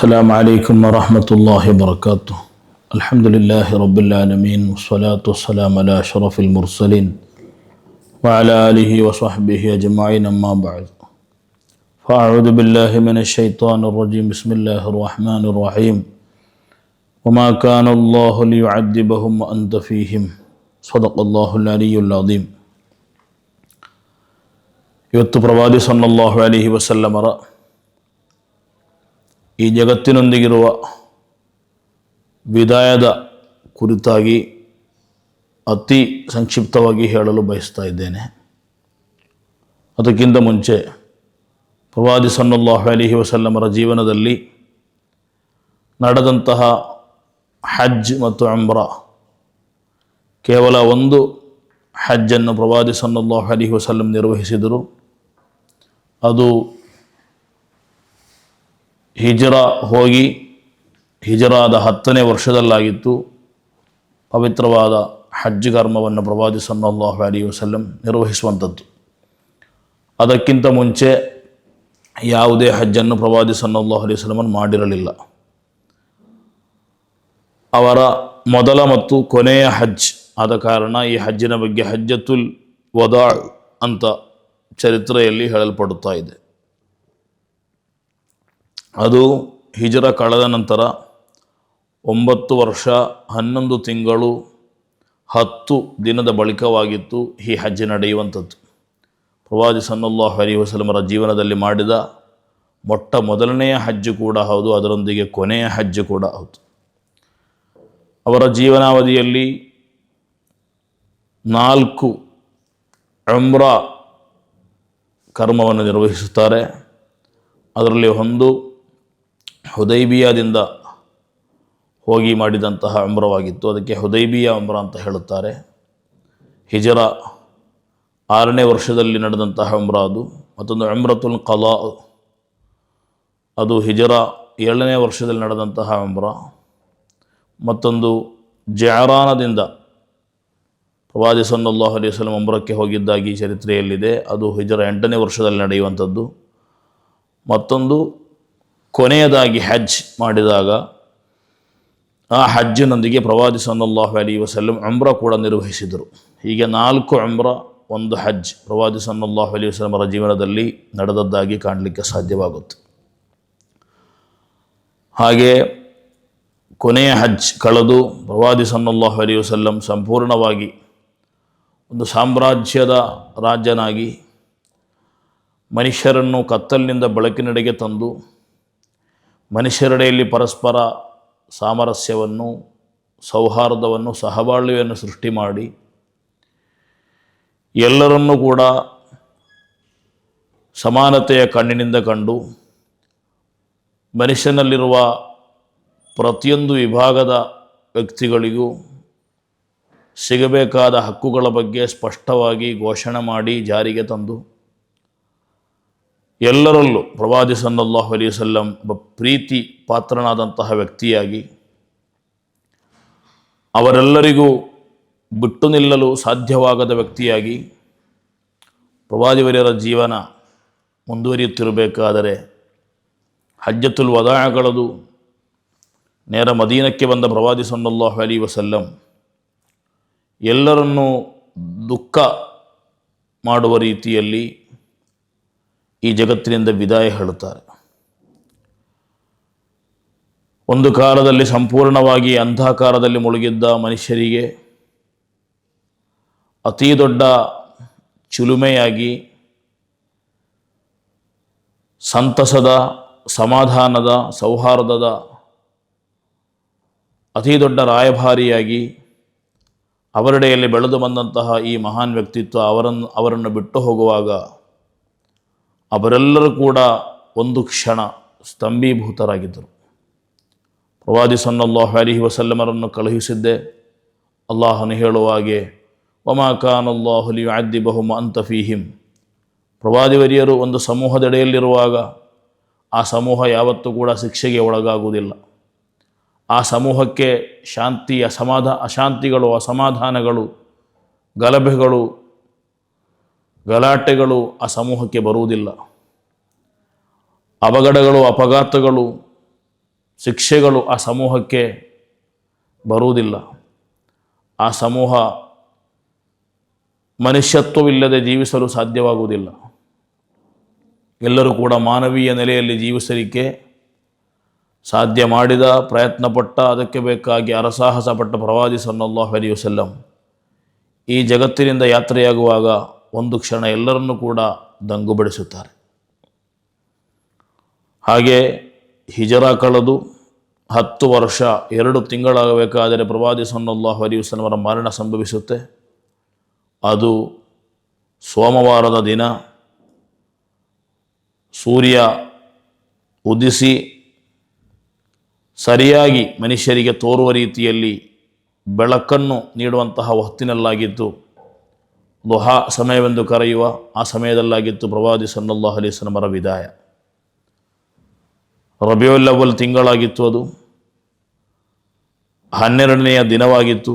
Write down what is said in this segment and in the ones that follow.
السلام عليكم ورحمة الله وبركاته. الحمد لله رب العالمين والصلاة والسلام على أشرف المرسلين وعلى آله وصحبه أجمعين أما بعد. فأعوذ بالله من الشيطان الرجيم. بسم الله الرحمن الرحيم. وما كان الله ليعذبهم وأنت فيهم. صدق الله العلي العظيم. يتبرواد صلى الله عليه وسلم. رأى ಈ ಜಗತ್ತಿನೊಂದಿಗಿರುವ ವಿದಾಯದ ಕುರಿತಾಗಿ ಅತಿ ಸಂಕ್ಷಿಪ್ತವಾಗಿ ಹೇಳಲು ಬಯಸ್ತಾ ಇದ್ದೇನೆ. ಅದಕ್ಕಿಂತ ಮುಂಚೆ ಪ್ರವಾದಿ ಸಲ್ಲಲ್ಲಾಹು ಅಲಿಹಿ ವಸಲ್ಲಮರ ಜೀವನದಲ್ಲಿ ನಡೆದಂತಹ ಹಜ್ ಮತ್ತು ಅಂಬ್ರ ಕೇವಲ ಒಂದು ಹಜ್ಜನ್ನು ಪ್ರವಾದಿ ಸಲ್ಲಲ್ಲಾಹು ಅಲಿಹಿ ವಸಲ್ಲಂ ನಿರ್ವಹಿಸಿದರು. ಅದು ಹಿಜರ ಹೋಗಿ ಹಿಜರಾದ ಹತ್ತನೇ ವರ್ಷದಲ್ಲಾಗಿತ್ತು. ಪವಿತ್ರವಾದ ಹಜ್ ಕರ್ಮವನ್ನು ಪ್ರವಾದಿ ಸಲ್ಲಲ್ಲಾಹು ಅಲಿ ವಸಲ್ಲಂ ನಿರ್ವಹಿಸುವಂಥದ್ದು. ಅದಕ್ಕಿಂತ ಮುಂಚೆ ಯಾವುದೇ ಹಜ್ಜನ್ನು ಪ್ರವಾದಿ ಸಲ್ಲಲ್ಲಾಹು ಅಲಿ ವಸಲ್ಲಂ ಮಾಡಿರಲಿಲ್ಲ. ಅವರ ಮೊದಲ ಮತ್ತು ಕೊನೆಯ ಹಜ್ ಆದ ಕಾರಣ ಈ ಹಜ್ಜಿನ ಬಗ್ಗೆ ಹಜ್ಜತುಲ್ ವದಾಳ್ ಅಂತ ಚರಿತ್ರೆಯಲ್ಲಿ ಹೇಳಲ್ಪಡುತ್ತಾ ಇದೆ. ಅದು ಹಿಜರ ಕಳೆದ ನಂತರ ಒಂಬತ್ತು ವರ್ಷ ಹನ್ನೊಂದು ತಿಂಗಳು ಹತ್ತು ದಿನದ ಬಳಿಕವಾಗಿತ್ತು ಈ ಹಜ್ಜೆ ನಡೆಯುವಂಥದ್ದು. ಪ್ರವಾದಿ ಸನ್ನಲ್ಲಾಹು ಅಲಿ ವಸಲಮರ ಜೀವನದಲ್ಲಿ ಮಾಡಿದ ಮೊಟ್ಟ ಮೊದಲನೆಯ ಹಜ್ಜು ಕೂಡ ಹೌದು, ಅದರೊಂದಿಗೆ ಕೊನೆಯ ಹಜ್ಜು ಕೂಡ ಹೌದು. ಅವರ ಜೀವನಾವಧಿಯಲ್ಲಿ ನಾಲ್ಕು ಅಮ್ರಾ ಕರ್ಮವನ್ನು ನಿರ್ವಹಿಸುತ್ತಾರೆ. ಅದರಲ್ಲಿ ಒಂದು ಹುದೈಬಿಯಾದಿಂದ ಹೋಗಿ ಮಾಡಿದಂತಹ ಉಮ್ರವಾಗಿತ್ತು. ಅದಕ್ಕೆ ಹುದೈಬಿಯ ಉಮ್ರ ಅಂತ ಹೇಳುತ್ತಾರೆ. ಹಿಜರ ಆರನೇ ವರ್ಷದಲ್ಲಿ ನಡೆದಂತಹ ಉಮ್ರ ಅದು. ಮತ್ತೊಂದು ಅಮ್ರತುಲ್ ಕಲಾ, ಅದು ಹಿಜರ ಏಳನೇ ವರ್ಷದಲ್ಲಿ ನಡೆದಂತಹ ಉಮ್ರ. ಮತ್ತೊಂದು ಜಾರಾನದಿಂದ ಪ್ರವಾದಿ ಸನ್ನಲ್ಲಾಹು ಅಲಿ ವಸ್ಲಂ ಉಮ್ರಕ್ಕೆ ಹೋಗಿದ್ದಾಗಿ ಚರಿತ್ರೆಯಲ್ಲಿದೆ. ಅದು ಹಿಜರ ಎಂಟನೇ ವರ್ಷದಲ್ಲಿ ನಡೆಯುವಂಥದ್ದು. ಮತ್ತೊಂದು ಕೊನೆಯದಾಗಿ ಹಜ್ ಮಾಡಿದಾಗ ಆ ಹಜ್ಜಿನೊಂದಿಗೆ ಪ್ರವಾದಿ ಸನ್ನಲ್ಲಾಹು ಅಲಿ ವಸಲ್ಲಂ ಅಮ್ರ ಕೂಡ ನಿರ್ವಹಿಸಿದರು. ಹೀಗೆ ನಾಲ್ಕು ಅಮ್ರ ಒಂದು ಹಜ್ ಪ್ರವಾದಿ ಸನ್ನಲ್ಲಾಹು ಅಲಿ ವಸಲಮರ ಜೀವನದಲ್ಲಿ ನಡೆದದ್ದಾಗಿ ಕಾಣಲಿಕ್ಕೆ ಸಾಧ್ಯವಾಗುತ್ತೆ. ಹಾಗೆ ಕೊನೆಯ ಹಜ್ ಕಳೆದು ಪ್ರವಾದಿ ಸನ್ನಲ್ಲಾಹು ಅಲಿ ವಸಲ್ಲಂ ಸಂಪೂರ್ಣವಾಗಿ ಒಂದು ಸಾಮ್ರಾಜ್ಯದ ರಾಜ್ಯನಾಗಿ ಮನುಷ್ಯರನ್ನು ಕತ್ತಲಿನಿಂದ ಬೆಳಕಿನೆಡೆಗೆ ತಂದು ಮನುಷ್ಯರೆಡೆಯಲ್ಲಿ ಪರಸ್ಪರ ಸಾಮರಸ್ಯವನ್ನು, ಸೌಹಾರ್ದವನ್ನು, ಸಹಬಾಳ್ವೆಯನ್ನು ಸೃಷ್ಟಿ ಮಾಡಿ ಎಲ್ಲರನ್ನೂ ಕೂಡ ಸಮಾನತೆಯ ಕಣ್ಣಿನಿಂದ ಕಂಡು ಮನುಷ್ಯನಲ್ಲಿರುವ ಪ್ರತಿಯೊಂದು ವಿಭಾಗದ ವ್ಯಕ್ತಿಗಳಿಗೂ ಸಿಗಬೇಕಾದ ಹಕ್ಕುಗಳ ಬಗ್ಗೆ ಸ್ಪಷ್ಟವಾಗಿ ಘೋಷಣೆ ಮಾಡಿ ಜಾರಿಗೆ ತಂದು ಎಲ್ಲರಲ್ಲೂ ಪ್ರವಾದಿ ಸಲ್ಲಲ್ಲಾಹು ಅಲಿ ವಸಲ್ಲಂ ಒಬ್ಬ ಪ್ರೀತಿ ಪಾತ್ರನಾದಂತಹ ವ್ಯಕ್ತಿಯಾಗಿ ಅವರೆಲ್ಲರಿಗೂ ಬಿಟ್ಟು ನಿಲ್ಲಲು ಸಾಧ್ಯವಾಗದ ವ್ಯಕ್ತಿಯಾಗಿ ಪ್ರವಾದಿವರ್ಯರ ಜೀವನ ಮುಂದುವರಿಯುತ್ತಿರಬೇಕಾದರೆ ಹಜ್ಜತುಲ್ ವದಾಯಗಳದು ನೇರ ಮದೀನಕ್ಕೆ ಬಂದ ಪ್ರವಾದಿ ಸಲ್ಲಲ್ಲಾಹು ಅಲಿ ವಸಲ್ಲಂ ಎಲ್ಲರನ್ನೂ ದುಃಖ ಮಾಡುವ ರೀತಿಯಲ್ಲಿ ಈ ಜಗತ್ತಿನಿಂದ ವಿದಾಯ ಹೇಳುತ್ತಾರೆ. ಒಂದು ಕಾಲದಲ್ಲಿ ಸಂಪೂರ್ಣವಾಗಿ ಅಂಧಕಾರದಲ್ಲಿ ಮುಳುಗಿದ್ದ ಮನುಷ್ಯರಿಗೆ ಅತೀ ದೊಡ್ಡ ಚಿಲುಮೆಯಾಗಿ ಸಂತಸದ, ಸಮಾಧಾನದ, ಸೌಹಾರ್ದದ ಅತೀ ದೊಡ್ಡ ರಾಯಭಾರಿಯಾಗಿ ಅವರೆಡೆಯಲ್ಲಿ ಬೆಳೆದು ಬಂದಂತಹ ಈ ಮಹಾನ್ ವ್ಯಕ್ತಿತ್ವ ಅವರನ್ನು ಅವರನ್ನು ಬಿಟ್ಟು ಹೋಗುವಾಗ ಅವರೆಲ್ಲರೂ ಕೂಡ ಒಂದು ಕ್ಷಣ ಸ್ತಂಭೀಭೂತರಾಗಿದ್ದರು. ಪ್ರವಾದಿ ಸನ್ನಲ್ಲಾಹು ಅಲಿಹಿ ವಸಲ್ಲಮರನ್ನು ಕಳುಹಿಸಿದ್ದೆ. ಅಲ್ಲಾಹನು ಹೇಳುವ ಹಾಗೆ ಒಮಾ ಖಾನಲ್ಲಾಹುಲಿ ಅದ್ದಿ ಬಹುಮ ಅಂತಫೀಹಿಂ ಪ್ರವಾದಿ ಪ್ರವಾದಿವರಿಯರು ಒಂದು ಸಮೂಹದೆಡೆಯಲ್ಲಿರುವಾಗ ಆ ಸಮೂಹ ಯಾವತ್ತೂ ಕೂಡ ಶಿಕ್ಷೆಗೆ ಒಳಗಾಗುವುದಿಲ್ಲ. ಆ ಸಮೂಹಕ್ಕೆ ಶಾಂತಿ ಅಸಮಾಧ ಅಶಾಂತಿಗಳು, ಅಸಮಾಧಾನಗಳು, ಗಲಭೆಗಳು ಗಲಾಟೆಗಳು ಆ ಸಮೂಹಕ್ಕೆ ಬರುವುದಿಲ್ಲ. ಅವಘಡಗಳು, ಅಪಘಾತಗಳು, ಶಿಕ್ಷೆಗಳು ಆ ಸಮೂಹಕ್ಕೆ ಬರುವುದಿಲ್ಲ. ಆ ಸಮೂಹ ಮನುಷ್ಯತ್ವವಿಲ್ಲದೆ ಜೀವಿಸಲು ಸಾಧ್ಯವಾಗುವುದಿಲ್ಲ. ಎಲ್ಲರೂ ಕೂಡ ಮಾನವೀಯ ನೆಲೆಯಲ್ಲಿ ಜೀವಿಸಲಿಕ್ಕೆ ಸಾಧ್ಯ ಮಾಡಿದ, ಪ್ರಯತ್ನಪಟ್ಟ, ಅದಕ್ಕೆ ಬೇಕಾಗಿ ಅರಸಾಹಸ ಪಟ್ಟ ಪ್ರವಾದಿ ಸಲ್ಲಲ್ಲಾಹು ಅಲಿ ವಸಲ್ಲಂ ಈ ಜಗತ್ತಿನಿಂದ ಯಾತ್ರೆಯಾಗುವಾಗ ಒಂದು ಕ್ಷಣ ಎಲ್ಲರನ್ನೂ ಕೂಡ ದಂಗುಬಡಿಸುತ್ತಾರೆ ಹಾಗೆ ಹಿಜರ ಕಳೆದು ಹತ್ತು ವರ್ಷ, ಎರಡು ತಿಂಗಳಾಗಬೇಕಾದರೆ ಪ್ರವಾದಿ ಸಲ್ಲಲ್ಲಾಹು ಅಲೈಹಿ ವಸಲ್ಲಮರ ಮರಣ ಸಂಭವಿಸುತ್ತೆ. ಅದು ಸೋಮವಾರದ ದಿನ ಸೂರ್ಯ ಉದಿಸಿ ಸರಿಯಾಗಿ ಮನುಷ್ಯರಿಗೆ ತೋರುವ ರೀತಿಯಲ್ಲಿ ಬೆಳಕನ್ನು ನೀಡುವಂತಹ ಹೊತ್ತಿನಲ್ಲಾಗಿದ್ದು ದುಹಾ ಸಮಯವೆಂದು ಕರೆಯುವ ಆ ಸಮಯದಲ್ಲಾಗಿತ್ತು ಪ್ರವಾದಿ ಸನ್ನಲ್ಲಾ ಅಲೈಹಿ ಮರ ವಿದಾಯ ರಬಿಯುಲ್ಲವಲ್ ತಿಂಗಳಾಗಿತ್ತು ಅದು ಹನ್ನೆರಡನೆಯ ದಿನವಾಗಿತ್ತು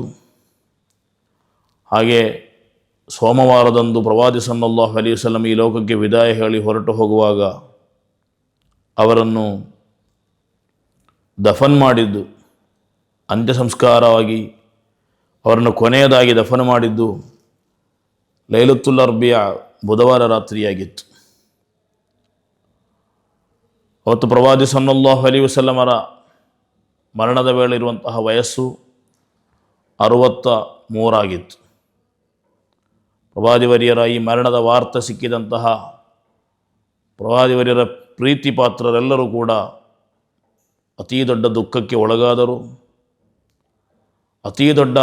ಹಾಗೆ ಸೋಮವಾರದಂದು ಪ್ರವಾದಿ ಸನ್ನಲ್ಲಾ ಅಲೈಹಿ ವಸಲ್ಲಂ ಈ ಲೋಕಕ್ಕೆ ವಿದಾಯ ಹೇಳಿ ಹೊರಟು ಹೋಗುವಾಗ ಅವರನ್ನು ದಫನ್ ಮಾಡಿದ್ದು ಅಂತ್ಯ ಸಂಸ್ಕಾರವಾಗಿ ಅವರನ್ನು ಕೊನೆಯದಾಗಿ ದಫನ್ ಮಾಡಿದ್ದು ಲೈಲುತ್ತುಲ್ ಅರ್ಬಿಯ ಬುಧವಾರ ರಾತ್ರಿಯಾಗಿತ್ತು. ಅವತ್ತು ಪ್ರವಾದಿ ಸಲ್ಲಲ್ಲಾಹು ಅಲಿ ವಸಲ್ಲಮರ ಮರಣದ ವೇಳೆ ಇರುವಂತಹ ವಯಸ್ಸು ಅರುವತ್ತ ಮೂರಾಗಿತ್ತು. ಪ್ರವಾದಿವರಿಯರ ಈ ಮರಣದ ವಾರ್ತೆ ಸಿಕ್ಕಿದಂತಹ ಪ್ರವಾದಿವರಿಯರ ಪ್ರೀತಿ ಪಾತ್ರರೆಲ್ಲರೂ ಕೂಡ ಅತೀ ದೊಡ್ಡ ದುಃಖಕ್ಕೆ ಒಳಗಾದರು. ಅತೀ ದೊಡ್ಡ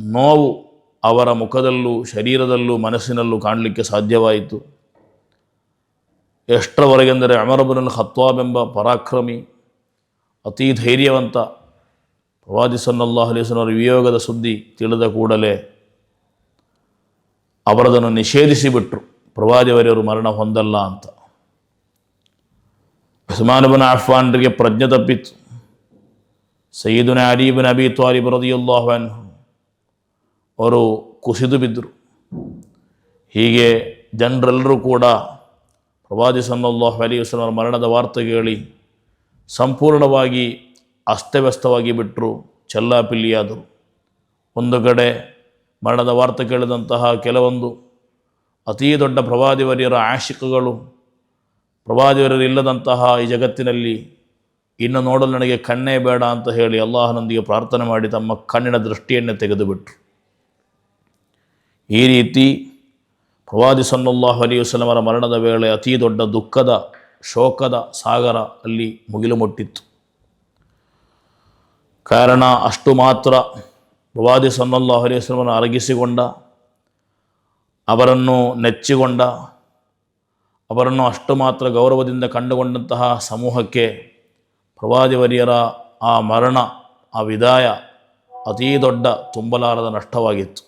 ನೋವು ಅವರ ಮುಖದಲ್ಲೂ ಶರೀರದಲ್ಲೂ ಮನಸ್ಸಿನಲ್ಲೂ ಕಾಣಲಿಕ್ಕೆ ಸಾಧ್ಯವಾಯಿತು. ಎಷ್ಟರವರೆಗೆಂದರೆ ಅಮರಬುಲ್ ಹತ್ವಾಬೆಂಬ ಪರಾಕ್ರಮಿ, ಅತೀ ಧೈರ್ಯವಂತ, ಪ್ರವಾದಿ ಸನ್ನಲ್ಲಾಹು ಅಲಿಸ್ನವರ ವಿಯೋಗದ ಸುದ್ದಿ ತಿಳಿದ ಕೂಡಲೇ ಅವರದನ್ನು ನಿಷೇಧಿಸಿಬಿಟ್ರು. ಪ್ರವಾದಿಯವರೆಯವರು ಮರಣ ಹೊಂದಲ್ಲ ಅಂತ. ಉಸ್ಮಾನಬನ ಅಫ್ವಾನ್ರಿಗೆ ಪ್ರಜ್ಞೆ ತಪ್ಪಿತ್ತು. ಸಯ್ಯದುನ ಅಲೀಬನ್ ಅಬಿ ತ್ವಾಲಿಬ್ ರದಿಯುಲ್ಲಾಹು ಅವರು ಕುಸಿದು ಬಿದ್ದರು. ಹೀಗೆ ಜನರೆಲ್ಲರೂ ಕೂಡ ಪ್ರವಾದಿ ಸಲ್ಲಲ್ಲಾಹು ಅಲಿ ವಸಲಮರ ಮರಣದ ವಾರ್ತೆ ಕೇಳಿ ಸಂಪೂರ್ಣವಾಗಿ ಅಸ್ತವ್ಯಸ್ತವಾಗಿ ಬಿಟ್ಟರು, ಚೆಲ್ಲಾಪಿಲ್ಲಿಯಾದರು. ಒಂದು ಕಡೆ ಮರಣದ ವಾರ್ತೆ ಕೇಳಿದಂತಹ ಕೆಲವೊಂದು ಅತೀ ದೊಡ್ಡ ಪ್ರವಾದಿವರಿಯರ ಆಶಿಕಗಳು ಪ್ರವಾದಿವರ್ಯರು ಇಲ್ಲದಂತಹ ಈ ಜಗತ್ತಿನಲ್ಲಿ ಇನ್ನು ನೋಡಲು ನನಗೆ ಕಣ್ಣೇ ಬೇಡ ಅಂತ ಹೇಳಿ ಅಲ್ಲಾಹನೊಂದಿಗೆ ಪ್ರಾರ್ಥನೆ ಮಾಡಿ ತಮ್ಮ ಕಣ್ಣಿನ ದೃಷ್ಟಿಯನ್ನೇ ತೆಗೆದುಬಿಟ್ರು. ಈ ರೀತಿ ಪ್ರವಾದಿ ಸಲ್ಲಲ್ಲಾಹು ಅಲಿ ವಸಲಮರ ಮರಣದ ವೇಳೆ ಅತೀ ದೊಡ್ಡ ದುಃಖದ, ಶೋಕದ ಸಾಗರ ಅಲ್ಲಿ ಮುಗಿಲು ಮುಟ್ಟಿತ್ತು ಕಾರಣ ಅಷ್ಟು ಮಾತ್ರ ಪ್ರವಾದಿ ಸಲ್ಲಲ್ಲಾಹು ಅಲಿ ಅರಗಿಸಿಕೊಂಡ, ಅವರನ್ನು ನೆಚ್ಚಿಕೊಂಡ, ಅವರನ್ನು ಅಷ್ಟು ಮಾತ್ರ ಗೌರವದಿಂದ ಕಂಡುಕೊಂಡಂತಹ ಸಮೂಹಕ್ಕೆ ಪ್ರವಾದಿವರಿಯರ ಆ ಮರಣ, ಆ ವಿದಾಯ ಅತೀ ದೊಡ್ಡ ತುಂಬಲಾರದ ನಷ್ಟವಾಗಿತ್ತು.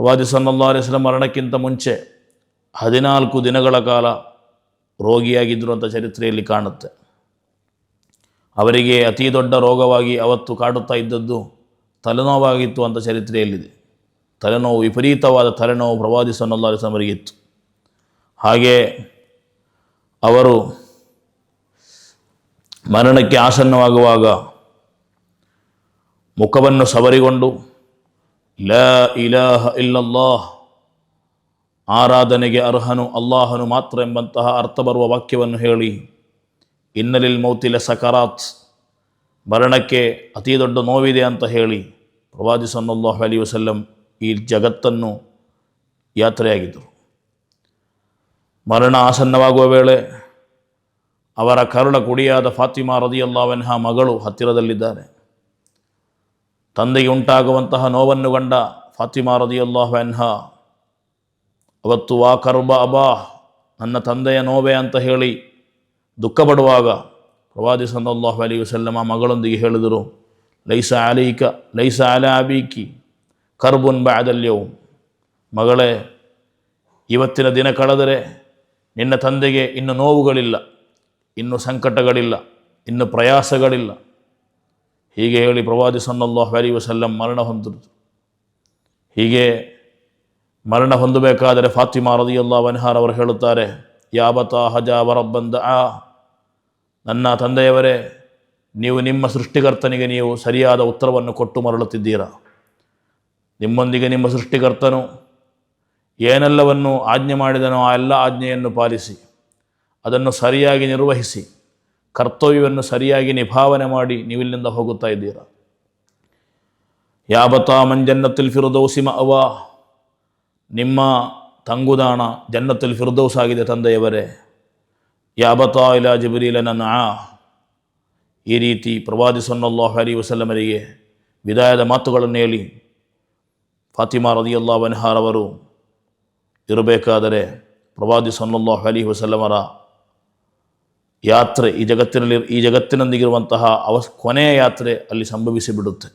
ಪ್ರವಾದಿ ವಸಲ್ಲಂ ಮರಣಕ್ಕಿಂತ ಮುಂಚೆ ಹದಿನಾಲ್ಕು ದಿನಗಳ ಕಾಲ ರೋಗಿಯಾಗಿದ್ದರು ಅಂತ ಚರಿತ್ರೆಯಲ್ಲಿ ಕಾಣುತ್ತೆ. ಅವರಿಗೆ ಅತಿ ದೊಡ್ಡ ರೋಗವಾಗಿ ಅವತ್ತು ಕಾಡುತ್ತಾ ಇದ್ದದ್ದು ತಲೆನೋವಾಗಿತ್ತು ಅಂತ ಚರಿತ್ರೆಯಲ್ಲಿದೆ. ತಲೆನೋವು ವಿಪರೀತವಾದ ತಲೆನೋವು ಪ್ರವಾದಿ ವಸಲ್ಲಂ ಅವರಿಗಿತ್ತು ಹಾಗೆ ಅವರು ಮರಣಕ್ಕೆ ಆಸನ್ನವಾಗುವಾಗ ಮುಖವನ್ನು ಸವರಿಕೊಂಡು ಲ ಇಲಾಹ ಇಲ್ಲಲ್ಲಾಹ್ ಆರಾಧನೆಗೆ ಅರ್ಹನು ಅಲ್ಲಾಹನು ಮಾತ್ರ ಎಂಬಂತಹ ಅರ್ಥ ಬರುವ ವಾಕ್ಯವನ್ನು ಹೇಳಿ. ಇನ್ನಲಿಲ್ ಮೌತಿಲ ಸಕರಾತ್ ಮರಣಕ್ಕೆ ಅತಿ ದೊಡ್ಡ ನೋವಿದೆ ಅಂತ ಹೇಳಿ. ಪ್ರವಾದಿ ಸಲ್ಲಲ್ಲಾಹು ಅಲಿ ವಸಲ್ಲಂ ಈ ಜಗತ್ತನ್ನು ಯಾತ್ರೆಯಾಗಿದ್ದರು ಮರಣ ಆಸನ್ನವಾಗುವ ವೇಳೆ ಅವರ ಕರುಣ ಕುಡಿಯಾದ ಫಾತಿಮಾ ರದಿಯಲ್ಲಾವೆನ್ಹ ಮಗಳು ಹತ್ತಿರದಲ್ಲಿದ್ದಾರೆ. ತಂದೆಗೆ ಉಂಟಾಗುವಂತಹ ನೋವನ್ನು ಕಂಡ ಫಾತಿಮಾ ರದಿಯಲ್ಲಾಹು ಅವತ್ತು ವಾ ಕರ್ಬ ಅಬಾ, ನನ್ನ ತಂದೆಯ ನೋವೆ ಅಂತ ಹೇಳಿ ದುಃಖ ಪಡುವಾಗ ಪ್ರವಾದಿ ಸಲ್ಲಲ್ಲಾಹು ಅಲಿ ವಸಲ್ಲಮ ಮಗಳೊಂದಿಗೆ ಹೇಳಿದರು, ಲೈಸ ಅಲೀಕ, ಲೈಸ ಅಲ ಅಬೀಕಿ, ಕರ್ಬುನ್ ಬಾದಲ್ಯವು ಮಗಳೇ, ಇವತ್ತಿನ ದಿನ ಕಳೆದರೆ ನಿನ್ನ ತಂದೆಗೆ ಇನ್ನು ನೋವುಗಳಿಲ್ಲ, ಇನ್ನು ಸಂಕಟಗಳಿಲ್ಲ, ಇನ್ನು ಪ್ರಯಾಸಗಳಿಲ್ಲ. ಹೀಗೆ ಹೇಳಿ ಪ್ರವಾದಿ ಸನ್ನಲ್ಲೋ ಅಲಿ ವಸಲ್ಲಂ ಮರಣ ಹೊಂದಿದ್ರು ಹೀಗೆ ಮರಣ ಹೊಂದಬೇಕಾದರೆ ಫಾತಿಮಾ ರದಿಯಲ್ಲಾ ವನ್ಹಾರ್ ಅವರು ಹೇಳುತ್ತಾರೆ, ಯಾಬತಾ ಹಜ ವರಬ್ಬಂದ ಆ ನನ್ನ ತಂದೆಯವರೇ, ನೀವು ನಿಮ್ಮ ಸೃಷ್ಟಿಕರ್ತನಿಗೆ ನೀವು ಸರಿಯಾದ ಉತ್ತರವನ್ನು ಕೊಟ್ಟು ಮರಳುತ್ತಿದ್ದೀರಾ? ನಿಮ್ಮೊಂದಿಗೆ ನಿಮ್ಮ ಸೃಷ್ಟಿಕರ್ತನು ಏನೆಲ್ಲವನ್ನು ಆಜ್ಞೆ ಮಾಡಿದನೋ ಆ ಎಲ್ಲ ಆಜ್ಞೆಯನ್ನು ಪಾಲಿಸಿ, ಅದನ್ನು ಸರಿಯಾಗಿ ನಿರ್ವಹಿಸಿ. ಕರ್ತವ್ಯವನ್ನು ಸರಿಯಾಗಿ ನಿಭಾವನೆ ಮಾಡಿ ನೀವಿಲ್ಲಿಂದ ಹೋಗುತ್ತಾ ಇದ್ದೀರಾ? ಯಾಬತಾ ಮಂಜನ್ನತುಲ್ ಫಿರುದೌಸಿಮ ಅವ ನಿಮ್ಮ ತಂಗುದಾಣ ಜನ್ನತುಲ್ ಫಿರ್ದೌಸ್ ಆಗಿದೆ ತಂದೆಯವರೇ. ಯಾಬತಾ ಇಲಾ ಜಬರೀಲ ನನ್ನ ಈ ರೀತಿ ಪ್ರವಾದಿ ಸನ್ನಲ್ಲಾಹು ಅಲಿ ವಸಲ್ಲಮರಿಗೆ ವಿದಾಯದ ಮಾತುಗಳನ್ನು ಹೇಳಿ ಫಾತಿಮಾ ರದಿಯಲ್ಲಾ ಅವರು ಇರಬೇಕಾದರೆ ಪ್ರವಾದಿ ಸನ್ನಲ್ಲಾಹು ಅಲಿ ವಸಲ್ಲಮರ ಯಾತ್ರೆ ಈ ಜಗತ್ತಿನಲ್ಲಿ, ಈ ಜಗತ್ತಿನೊಂದಿಗಿರುವಂತಹ ಅವ ಕೊನೆಯ ಯಾತ್ರೆ ಅಲ್ಲಿ ಸಂಭವಿಸಿ ಬಿಡುತ್ತೆ.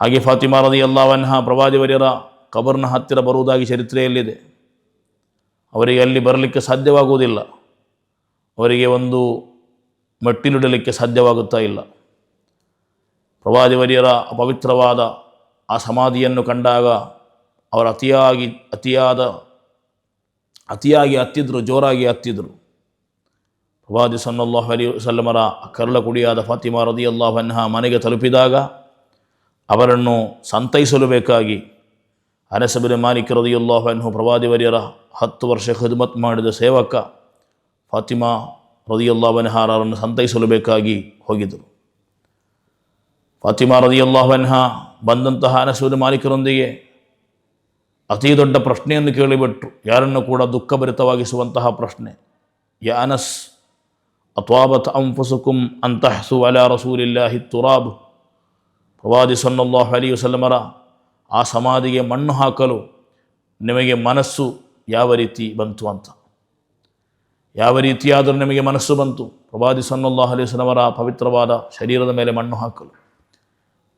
ಹಾಗೆ ಫಾತಿಮಾ ರದಿ ಅಲ್ಲಾವನ್ಹ ಪ್ರವಾದಿವರ್ಯರ ಕಬರ್ನ ಹತ್ತಿರ ಬರುವುದಾಗಿ ಚರಿತ್ರೆಯಲ್ಲಿದೆ ಅವರಿಗೆ ಅಲ್ಲಿ ಬರಲಿಕ್ಕೆ ಸಾಧ್ಯವಾಗುವುದಿಲ್ಲ. ಅವರಿಗೆ ಒಂದು ಮೆಟ್ಟಿಲಿಡಲಿಕ್ಕೆ ಸಾಧ್ಯವಾಗುತ್ತಾ ಇಲ್ಲ. ಪ್ರವಾದಿವರ್ಯರ ಅಪವಿತ್ರವಾದ ಆ ಸಮಾಧಿಯನ್ನು ಕಂಡಾಗ ಅವರು ಅತಿಯಾಗಿ, ಅತಿಯಾದ, ಅತಿಯಾಗಿ ಹತ್ತಿದ್ರು ಜೋರಾಗಿ ಹತ್ತಿದ್ರು ಪ್ರವಾದಿ ಸನ್ನಲ್ಲಾಹು ಅಲಿ ಸಲ್ಲಮರ ಕರಳ ಕುಡಿಯಾದ ಫಾತಿಮಾ ರದಿ ಅಲ್ಲಾಹನ್ಹ ಮನೆಗೆ ತಲುಪಿದಾಗ ಅವರನ್ನು ಸಂತೈಸಲು ಬೇಕಾಗಿ ಅನಸಬಿನ ಮಾಲಿಕ್ ರದಿಯುಲ್ಲಾಹನ್ಹು ಪ್ರವಾದಿವರ್ಯರ ಹತ್ತು ವರ್ಷ ಖಿದ್ಮತ್ ಮಾಡಿದ ಸೇವಕ ಫಾತಿಮಾ ರದಿಯುಲ್ಲಾಹನ್ಹಾರರನ್ನು ಸಂತೈಸಲು ಬೇಕಾಗಿ ಹೋಗಿದ್ದರು. ಫಾತಿಮಾ ರದಿಯುಲ್ಲಾಹನ್ಹ ಬಂದಂತಹ ಅನಸಬಿನ ಮಾಲೀಕರೊಂದಿಗೆ ಅತೀ ದೊಡ್ಡ ಪ್ರಶ್ನೆಯನ್ನು ಕೇಳಿಬಿಟ್ರು. ಯಾರನ್ನು ಕೂಡ ದುಃಖಭರಿತವಾಗಿಸುವಂತಹ ಪ್ರಶ್ನೆ, ಯಾ ಅನಸ್ ಅತ್ವಾಬತ್ ಅಂಫುಸುಕುಂ ಅಂತಹಸು ಅಲ ರಸೂಲಿಲ್ಲಾಹಿ ತುರಾಬ್ ಪ್ರವಾದಿ ಸನ್ನಲ್ಲಾಹು ಅಲಿ ವಸಲ್ಲಮರ ಆ ಸಮಾಧಿಗೆ ಮಣ್ಣು ಹಾಕಲು ನಿಮಗೆ ಮನಸ್ಸು ಯಾವ ರೀತಿ ಬಂತು ಅಂತ? ಯಾವ ರೀತಿಯಾದರೂ ನಿಮಗೆ ಮನಸ್ಸು ಬಂತು. ಪ್ರವಾದಿ ಸನ್ನಲ್ಲಾಹು ಅಲಿ ವಸಲ್ಲಮರ ಪವಿತ್ರವಾದ ಶರೀರದ ಮೇಲೆ ಮಣ್ಣು ಹಾಕಲು.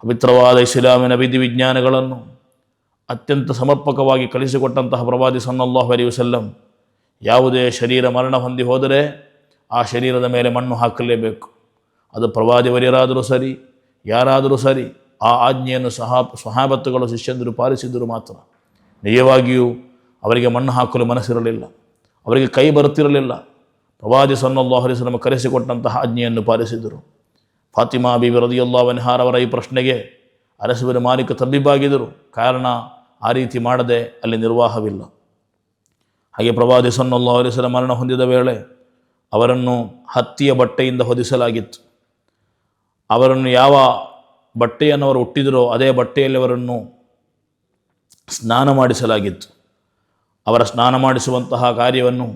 ಪವಿತ್ರವಾದ ಇಸ್ಲಾಮಿನ ವಿಧಿವಿಜ್ಞಾನಗಳನ್ನು ಅತ್ಯಂತ ಸಮರ್ಪಕವಾಗಿ ಕಲಿಸಿಕೊಟ್ಟಂತಹ ಪ್ರವಾದಿ ಸನ್ನಲ್ಲಾಹು ಅಲಿ ವಸಲ್ಲಂ, ಯಾವುದೇ ಶರೀರ ಮರಣ ಹೊಂದಿ ಹೋದರೆ ಆ ಶರೀರದ ಮೇಲೆ ಮಣ್ಣು ಹಾಕಲೇಬೇಕು. ಅದು ಪ್ರವಾದಿವರ್ಯರಾದರೂ ಸರಿ, ಯಾರಾದರೂ ಸರಿ, ಆ ಆಜ್ಞೆಯನ್ನು ಸಹ, ಸಹಾಬತ್ತುಗಳು, ಶಿಷ್ಯಂದರು ಪಾಲಿಸಿದರು ಮಾತ್ರ. ನಿಜವಾಗಿಯೂ ಅವರಿಗೆ ಮಣ್ಣು ಹಾಕಲು ಮನಸ್ಸಿರಲಿಲ್ಲ. ಅವರಿಗೆ ಕೈ ಬರುತ್ತಿರಲಿಲ್ಲ. ಪ್ರವಾದಿ ಸನ್ನಲ್ಲಾಹು ಅಲಿಸ್ಲಮ ಕರೆಸಿಕೊಟ್ಟಂತಹ ಆಜ್ಞೆಯನ್ನು ಪಾಲಿಸಿದರು ಫಾತಿಮಾ ಬಿ ರದಿಯಲ್ಲಾವನ್ಹಾರ್ ಅವರ ಈ ಪ್ರಶ್ನೆಗೆ ಅರಸುವಿನ ಮಾಲೀಕ ತಬ್ಬಿಬ್ಬಾಗಿದ್ದರು. ಕಾರಣ ಆ ರೀತಿ ಮಾಡದೆ ಅಲ್ಲಿ ನಿರ್ವಾಹವಿಲ್ಲ. ಹಾಗೆ ಪ್ರವಾದಿ ಸನ್ನಲ್ಲಾಹು ಅಲಿಸ್ಲ ಮರಣ ಹೊಂದಿದ ವೇಳೆ ಅವರನ್ನು ಹತ್ತಿಯ ಬಟ್ಟೆಯಿಂದ ಹೊದಿಸಲಾಗಿತ್ತು. ಅವರನ್ನು ಯಾವ ಬಟ್ಟೆಯನ್ನು ಅವರು ಹುಟ್ಟಿದರೋ ಅದೇ ಬಟ್ಟೆಯಲ್ಲಿ ಅವರನ್ನು ಸ್ನಾನ ಮಾಡಿಸಲಾಗಿತ್ತು. ಅವರ ಸ್ನಾನ ಮಾಡಿಸುವಂತಹ ಕಾರ್ಯವನ್ನು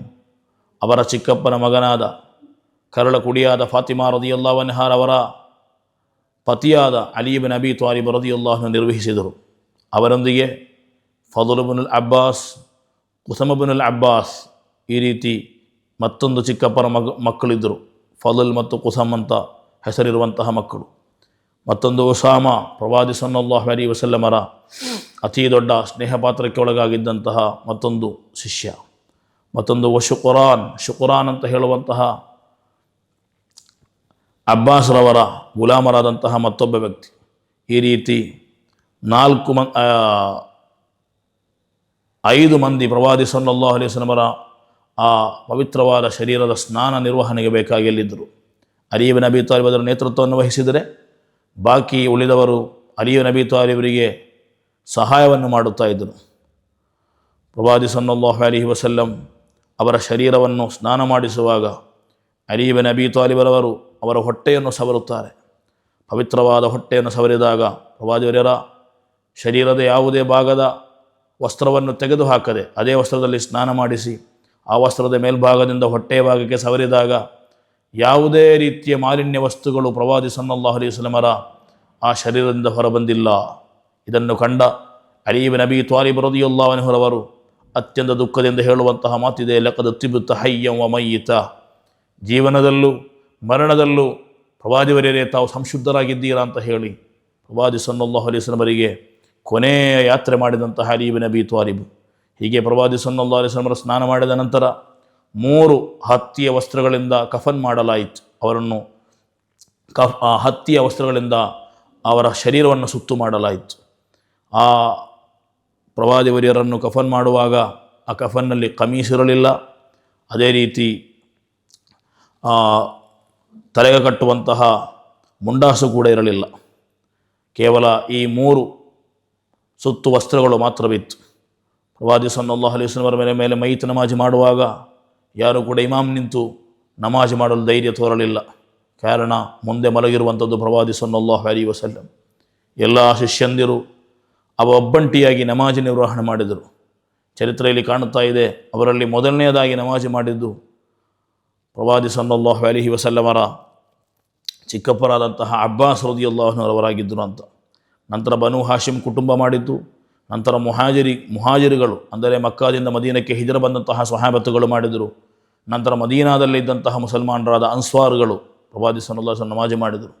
ಅವರ ಚಿಕ್ಕಪ್ಪನ ಮಗನಾದ ಕರಳ ಕುಡಿಯಾದ ಫಾತಿಮಾ ರದಿಯಲ್ಲಾವನ್ಹಾರ್ ಅವರ ಪತಿಯಾದ ಅಲೀಬ್ ಅಬಿ ತ್ವಾರಿ ರದಿಯಲ್ಲಾಹನ್ನು ನಿರ್ವಹಿಸಿದರು. ಅವರೊಂದಿಗೆ ಫದುಲ್ಬುಲ್ ಅಬ್ಬಾಸ್ ಕುಸಮಬುಲ್ ಅಬ್ಬಾಸ್ ಈ ರೀತಿ ಮತ್ತೊಂದು ಚಿಕ್ಕಪ್ಪನ ಮಗ, ಮಕ್ಕಳಿದ್ದರು. ಫಲುಲ್ ಮತ್ತು ಕುಸಮ್ ಅಂತ ಹೆಸರಿರುವಂತಹ ಮಕ್ಕಳು. ಮತ್ತೊಂದು ಉಸಾಮ, ಪ್ರವಾದಿ ಸನ್ನಲ್ಲಾಹ್ ಅಲಿ ವಸಲ್ಲಮರ ಅತಿ ದೊಡ್ಡ ಸ್ನೇಹ ಪಾತ್ರಕ್ಕೆ ಒಳಗಾಗಿದ್ದಂತಹ ಮತ್ತೊಂದು ಶಿಷ್ಯ. ಮತ್ತೊಂದು ಶುಕುರಾನ್ ಶುಕುರಾನ್ ಅಂತ ಹೇಳುವಂತಹ ಅಬ್ಬಾಸ್ರವರ ಗುಲಾಮರಾದಂತಹ ಮತ್ತೊಬ್ಬ ವ್ಯಕ್ತಿ. ಈ ರೀತಿ ನಾಲ್ಕು ಮನ್ ಐದು ಮಂದಿ ಪ್ರವಾದಿ ಸನ್ನಲ್ಲಾಹು ಅಲಿ ವಸಲ್ಲಮರ ಆ ಪವಿತ್ರವಾದ ಶರೀರದ ಸ್ನಾನ ನಿರ್ವಹಣೆಗೆ ಬೇಕಾಗಿ ಎಲ್ಲಿದ್ದರು ಅಲಿಯು ನಬಿ ತಾಲಿಬ್ ಅದರ ನೇತೃತ್ವವನ್ನು ವಹಿಸಿದರೆ ಬಾಕಿ ಉಳಿದವರು ಅಲಿಯು ನಬಿ ತಾಲಿಬರಿಗೆ ಸಹಾಯವನ್ನು ಮಾಡುತ್ತಾ ಇದ್ದರು. ಪ್ರವಾದಿ ಸನ್ನಲ್ಲಾಹು ಅಲಿ ವಸಲ್ಲಂ ಅವರ ಶರೀರವನ್ನು ಸ್ನಾನ ಮಾಡಿಸುವಾಗ ಅಲಿಬ ನಬಿ ತಾಲಿಬರವರು ಅವರ ಹೊಟ್ಟೆಯನ್ನು ಸವರುತ್ತಾರೆ. ಪವಿತ್ರವಾದ ಹೊಟ್ಟೆಯನ್ನು ಸವರಿದಾಗ ಪ್ರವಾದಿಯವರ ಶರೀರದ ಯಾವುದೇ ಭಾಗದ ವಸ್ತ್ರವನ್ನು ತೆಗೆದುಹಾಕದೆ ಅದೇ ವಸ್ತ್ರದಲ್ಲಿ ಸ್ನಾನ ಮಾಡಿಸಿ ಆ ವಸ್ತ್ರದ ಮೇಲ್ಭಾಗದಿಂದ ಹೊಟ್ಟೆಯ ಭಾಗಕ್ಕೆ ಸವರಿದಾಗ ಯಾವುದೇ ರೀತಿಯ ಮಾಲಿನ್ಯ ವಸ್ತುಗಳು ಪ್ರವಾದಿ ಸನ್ನಲ್ಲಾಹು ಅಲೈಹಿ ವಸಲ್ಲಮರ ಆ ಶರೀರದಿಂದ ಹೊರಬಂದಿಲ್ಲ. ಇದನ್ನು ಕಂಡ ಅಲೀಬ್ ನಬಿ ತ್ವಾಲಿಬ್ ರದಿಯುಲ್ಲಾಹನಹರವರು ಅತ್ಯಂತ ದುಃಖದಿಂದ ಹೇಳುವಂತಹ ಮಾತಿದೆ ಲೆಕ್ಕದ ತಿಬುತ್ತ ಹಯ್ಯಂ ಮಯ್ಯಿತ. ಜೀವನದಲ್ಲೂ ಮರಣದಲ್ಲೂ ಪ್ರವಾದಿವರೇ ತಾವು ಸಂಶುದ್ಧರಾಗಿದ್ದೀರಾ ಅಂತ ಹೇಳಿ ಪ್ರವಾದಿ ಸನ್ನಲ್ಲಾಹು ಅಲೈಹಿ ಕೊನೆಯ ಯಾತ್ರೆ ಮಾಡಿದಂತಹ ಅಲೀಬ್ ನಬಿ ತ್ವಾಲಿಬ್ ಹೀಗೆ ಪ್ರವಾದಿ ಸನ್ನಲ್ಲಾಹು ಅಲೈಹಿ ವಸಲ್ಲಮರ ಸ್ನಾನ ಮಾಡಿದ ನಂತರ ಮೂರು ಹತ್ತಿಯ ವಸ್ತ್ರಗಳಿಂದ ಕಫನ್ ಮಾಡಲಾಯಿತು. ಅವರನ್ನು ಕಫ್, ಆ ಹತ್ತಿಯ ವಸ್ತ್ರಗಳಿಂದ ಅವರ ಶರೀರವನ್ನು ಸುತ್ತು ಮಾಡಲಾಯಿತು. ಆ ಪ್ರವಾದಿವರ್ಯರನ್ನು ಕಫನ್ ಮಾಡುವಾಗ ಆ ಕಫನ್ನಲ್ಲಿ ಕಮೀಸ್ ಇರಲಿಲ್ಲ. ಅದೇ ರೀತಿ ತಲೆಗೆ ಕಟ್ಟುವಂತಹ ಮುಂಡಾಸು ಕೂಡ ಇರಲಿಲ್ಲ. ಕೇವಲ ಈ ಮೂರು ಸುತ್ತು ವಸ್ತ್ರಗಳು ಮಾತ್ರವಿತ್ತು. ಪ್ರವಾದಿ ಸನ್ನಲ್ಲಾಹು ಅಲೈಹಿ ವಸಲ್ಲಮರ ಮೇಲೆ ಮೇಲೆ ಮೈತ್ ನಮಾಜ್ ಮಾಡುವಾಗ ಯಾರು ಕೂಡ ಇಮಾಮ್ ನಿಂತು ನಮಾಜ್ ಮಾಡಲು ಧೈರ್ಯ ತೋರಲಿಲ್ಲ. ಕಾರಣ ಮುಂದೆ ಮಲಗಿರುವಂಥದ್ದು ಪ್ರವಾದಿ ಸನ್ನಲ್ಲಾಹು ಅಲಿ ವಸಲ್ಲಂ. ಎಲ್ಲ ಶಿಷ್ಯಂದಿರು ಅವ ಒಬ್ಬಂಟಿಯಾಗಿ ನಮಾಜ್ ನಿರ್ವಹಣೆ ಮಾಡಿದರು. ಚರಿತ್ರೆಯಲ್ಲಿ ಕಾಣುತ್ತಾ ಇದೆ, ಅವರಲ್ಲಿ ಮೊದಲನೆಯದಾಗಿ ನಮಾಜ್ ಮಾಡಿದ್ದು ಪ್ರವಾದಿ ಸನ್ನಲ್ಲಾಹು ಅಲಿಹಿ ವಸಲ್ಲಮರ ಚಿಕ್ಕಪ್ಪರಾದಂತಹ ಅಬ್ಬಾಸ್ ರದಿಯಲ್ಲಾಹನವರಾಗಿದ್ದರು ಅಂತ. ನಂತರ ಬನು ಹಾಶಿಮ್ ಕುಟುಂಬ ಮಾಡಿದ್ದು ನಂತರ ಮುಹಾಜಿರಿ, ಮುಹಾಜಿರುಗಳು, ಅಂದರೆ ಮಕ್ಕಾದಿಂದ ಮದೀನಕ್ಕೆ ಹಿಜರ ಬಂದಂತಹ ಸ್ವಹಾಬತ್ತುಗಳು ಮಾಡಿದರು. ನಂತರ ಮದೀನಾದಲ್ಲಿದ್ದಂತಹ ಮುಸಲ್ಮಾನರಾದ ಅನ್ಸ್ವಾರ್ಗಳು, ಪ್ರವಾದಿ ಸನ್ನಲ್ಲಾಹ ನಮಾಜ್ ಮಾಡಿದರು.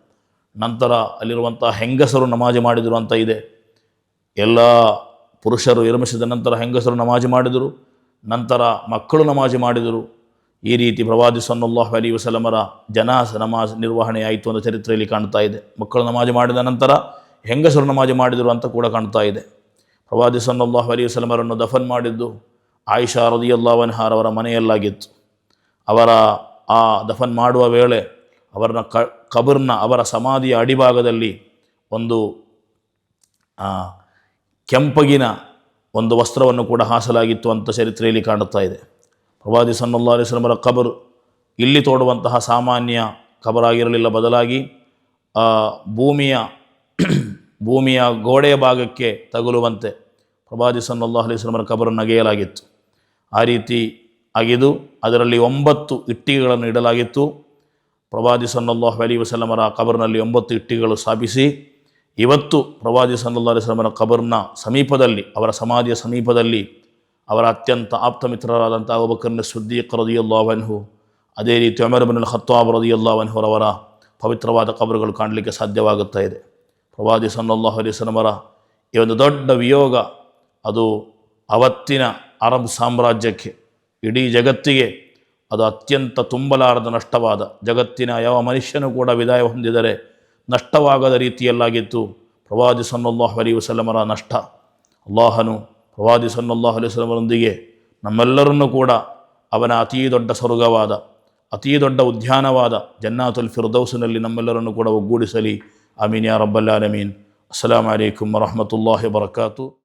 ನಂತರ ಅಲ್ಲಿರುವಂಥ ಹೆಂಗಸರು ನಮಾಜ್ ಮಾಡಿದರು ಅಂತ ಇದೆ. ಎಲ್ಲ ಪುರುಷರು ವಿರಮಿಸಿದ ನಂತರ ಹೆಂಗಸರು ನಮಾಜ್ ಮಾಡಿದರು. ನಂತರ ಮಕ್ಕಳು ನಮಾಜ್ ಮಾಡಿದರು. ಈ ರೀತಿ ಪ್ರವಾದಿ ಸನ್ನಲ್ಲಾಹು ಅಲಿ ವಸಲಮರ ಜನಾಸ, ನಮಾಜ್ ನಿರ್ವಹಣೆಯಾಯಿತು ಅಂತ ಚರಿತ್ರೆಯಲ್ಲಿ ಕಾಣ್ತಾ ಇದೆ. ಮಕ್ಕಳು ನಮಾಜ್ ಮಾಡಿದ ನಂತರ ಹೆಂಗಸರು ನಮಾಜ್ ಮಾಡಿದರು ಅಂತ ಕೂಡ ಕಾಣ್ತಾ ಇದೆ. ಪ್ರವಾದಿ ಸಲ್ಲಾಹ್ ಅಲಿ ವಸಲಮರನ್ನು ದಫನ್ ಮಾಡಿದ್ದು ಆಯಿಷಾ ಅವರ ಮನೆಯಲ್ಲಾಗಿತ್ತು. ಅವರ ಆ ದಫನ್ ಮಾಡುವ ವೇಳೆ ಅವರನ್ನ ಕ ಕಬರ್ನ ಅವರ ಸಮಾಧಿಯ ಅಡಿಭಾಗದಲ್ಲಿ ಒಂದು ಕೆಂಪಗಿನ ಒಂದು ವಸ್ತ್ರವನ್ನು ಕೂಡ ಹಾಸಲಾಗಿತ್ತು ಅಂತ ಚರಿತ್ರೆಯಲ್ಲಿ ಕಾಣುತ್ತಾ ಇದೆ. ಪ್ರವಾದಿ ಸನ್ನಲ್ಲಾ ಅಲಿಸ್ಲಮರ ಕಬರ್ ಇಲ್ಲಿ ತೋಡುವಂತಹ ಸಾಮಾನ್ಯ ಕಬರಾಗಿರಲಿಲ್ಲ. ಬದಲಾಗಿ ಭೂಮಿಯ ಭೂಮಿಯ ಗೋಡೆಯ ಭಾಗಕ್ಕೆ ತಗುಲುವಂತೆ ಪ್ರವಾದಿ ಸನ್ನಲ್ಲಾ ಅಲಿಸ್ಲಮರ ಕಬರನ್ನು ಅಗೆಯಲಾಗಿತ್ತು ಆ ರೀತಿ ಅಗೆದು ಅದರಲ್ಲಿ ಒಂಬತ್ತು ಇಟ್ಟಿಗೆಗಳನ್ನು ಇಡಲಾಗಿತ್ತು. ಪ್ರವಾದಿ ಸನ್ನಲ್ಲಾಹು ಅಲಿ ವಸಲಮರ ಕಬರ್ನಲ್ಲಿ ಒಂಬತ್ತು ಇಟ್ಟಿಗೆಗಳು ಸ್ಥಾಪಿಸಿ ಇವತ್ತು ಪ್ರವಾದಿ ಸನ್ನಲ್ಲಾ ಅಲಿಸ್ಲಮರ ಕಬರ್ನ ಸಮೀಪದಲ್ಲಿ, ಅವರ ಸಮಾಧಿಯ ಸಮೀಪದಲ್ಲಿ ಅವರ ಅತ್ಯಂತ ಆಪ್ತ ಮಿತ್ರರಾದಂಥ ಅಬಕರ್ನ ಸುದ್ದೀಕ್ ರದಿಯಲ್ಲಾವನ್ಹು ಅದೇ ರೀತಿ ಅಮರ್ ಬಿನ್ ಖತ್ತಾಬ್ ರದಿಯಲ್ಲಾವನ್ಹುರವರ ಪವಿತ್ರವಾದ ಕಬರುಗಳು ಕಾಣಲಿಕ್ಕೆ ಸಾಧ್ಯವಾಗುತ್ತಾ ಇದೆ. ಪ್ರವಾದಿ ಸನ್ನಲ್ಲಾಹು ಅಲಿಸ್ಲಮರ ಈ ಒಂದು ದೊಡ್ಡ ವಿಯೋಗ, ಅದು ಅವತ್ತಿನ ಅರಬ್ ಸಾಮ್ರಾಜ್ಯಕ್ಕೆ, ಇಡೀ ಜಗತ್ತಿಗೆ ಅದು ಅತ್ಯಂತ ತುಂಬಲಾರದ ನಷ್ಟವಾದ, ಜಗತ್ತಿನ ಯಾವ ಮನುಷ್ಯನೂ ಕೂಡ ವಿದಾಯ ಹೊಂದಿದರೆ ನಷ್ಟವಾಗದ ರೀತಿಯಲ್ಲಾಗಿತ್ತು ಪ್ರವಾದಿ ಸನ್ನಲ್ಲಾಹು ಅಲಿ ವಸಲಮರ ನಷ್ಟ. ಅಲ್ಲಾಹನು ಪ್ರವಾದಿ ಸನ್ನಲ್ಲಾಹು ಅಲಿ ವಸಲ್ಲಮರೊಂದಿಗೆ ನಮ್ಮೆಲ್ಲರನ್ನೂ ಕೂಡ ಅವನ ಅತೀ ದೊಡ್ಡ ಸ್ವರ್ಗವಾದ, ಅತೀ ದೊಡ್ಡ ಉದ್ಯಾನವಾದ ಜನ್ನಾತುಲ್ ಫಿರ್ದೌಸಿನಲ್ಲಿ ನಮ್ಮೆಲ್ಲರನ್ನು ಕೂಡ ಒಗ್ಗೂಡಿಸಲಿ. ആമീൻ യാ റബ്ബല്ലാലമീൻ അസ്സാം വലൈക്കും വറഹമത്തല്ലാഹി വർക്കാത്തു